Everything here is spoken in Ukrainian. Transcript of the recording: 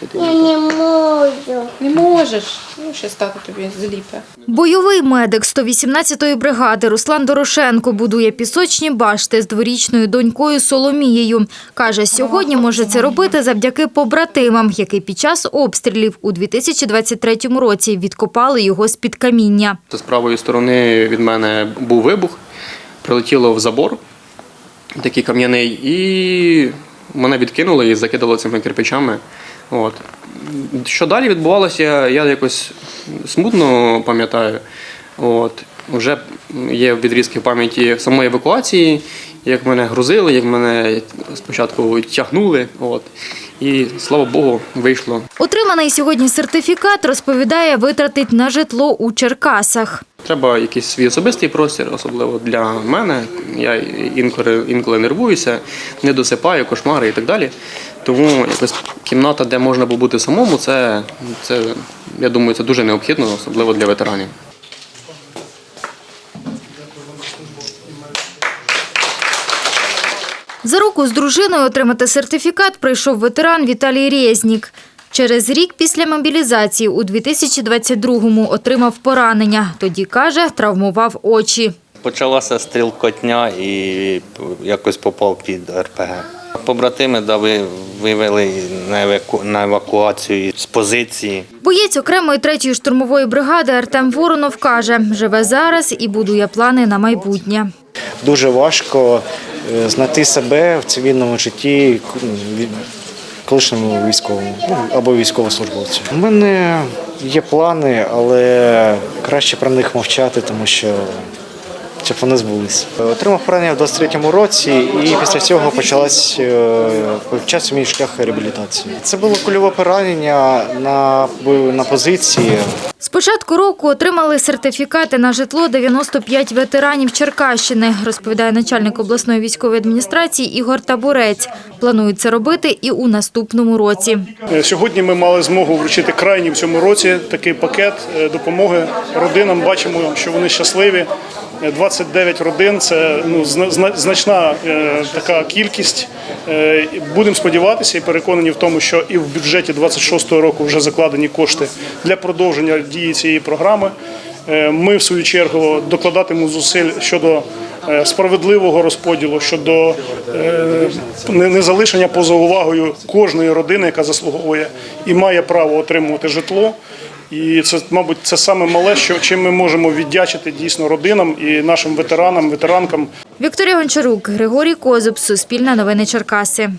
бачите. Я не можу. Не можеш. Ну, ще тато тобі зліпе. Бойовий медик 118-ї бригади Руслан Дорошенко будує пісочні башти з дворічною донькою Соломією. Каже, сьогодні може це робити завдяки побратимам, які під час обстрілів у 2023 році відкопали його з-під каміння. З правої сторони від мене був вибух, прилетіло в забор, такий кам'яний, і мене відкинуло і закидало цими кирпичами. От. Що далі відбувалося, я якось смутно пам'ятаю. От. Вже є відрізки пам'яті самої евакуації, як мене грузили, як мене спочатку тягнули. От. І слава Богу, вийшло. Отриманий сьогодні сертифікат, розповідає, витратить на житло у Черкасах. Треба якийсь свій особистий простір, особливо для мене. Я інколи, інколи нервуюся, не досипаю, кошмари і так далі. Тому якось кімната, де можна побути самому, це, це я думаю, це дуже необхідно, особливо для ветеранів. За руку з дружиною отримати сертифікат прийшов ветеран Віталій Резнік. Через рік після мобілізації у 2022-му отримав поранення. Тоді, каже, травмував очі. Почалася стрілкотня і якось попав під РПГ. Побратими дави вивели на, еваку... на евакуацію з позиції. Боєць окремої третьої штурмової бригади Артем Воронов каже, живе зараз і будує плани на майбутнє. дуже важко е, знайти себе в цивільному житті колишньому військовому ну, або військовослужбовцю. У мене є плани, але краще про них мовчати, тому що щоб вони збулись. Отримав поранення в 23-му році, і після цього почалась е, почався мій шлях реабілітації. Це було кульове поранення на, на позиції. З початку року отримали сертифікати на житло 95 ветеранів Черкащини, розповідає начальник обласної військової адміністрації Ігор Табурець. Планують це робити і у наступному році. Е, Сьогодні ми мали змогу вручити крайній в цьому році такий пакет е, допомоги родинам. Бачимо, що вони щасливі. Е, 29 родин це ну зна- зна- значна е, така кількість. Е, Будемо сподіватися і переконані в тому, що і в бюджеті 26-го року вже закладені кошти для продовження дії цієї програми. Е, Ми, в свою чергу, докладатимемо зусиль щодо е, справедливого розподілу, щодо е, не залишення поза увагою кожної родини, яка заслуговує і має право отримувати житло. І це, мабуть, це саме мале, що чим ми можемо віддячити дійсно родинам і нашим ветеранам, ветеранкам. Вікторія Гончарук, Григорій Козуб, Суспільне новини Черкаси.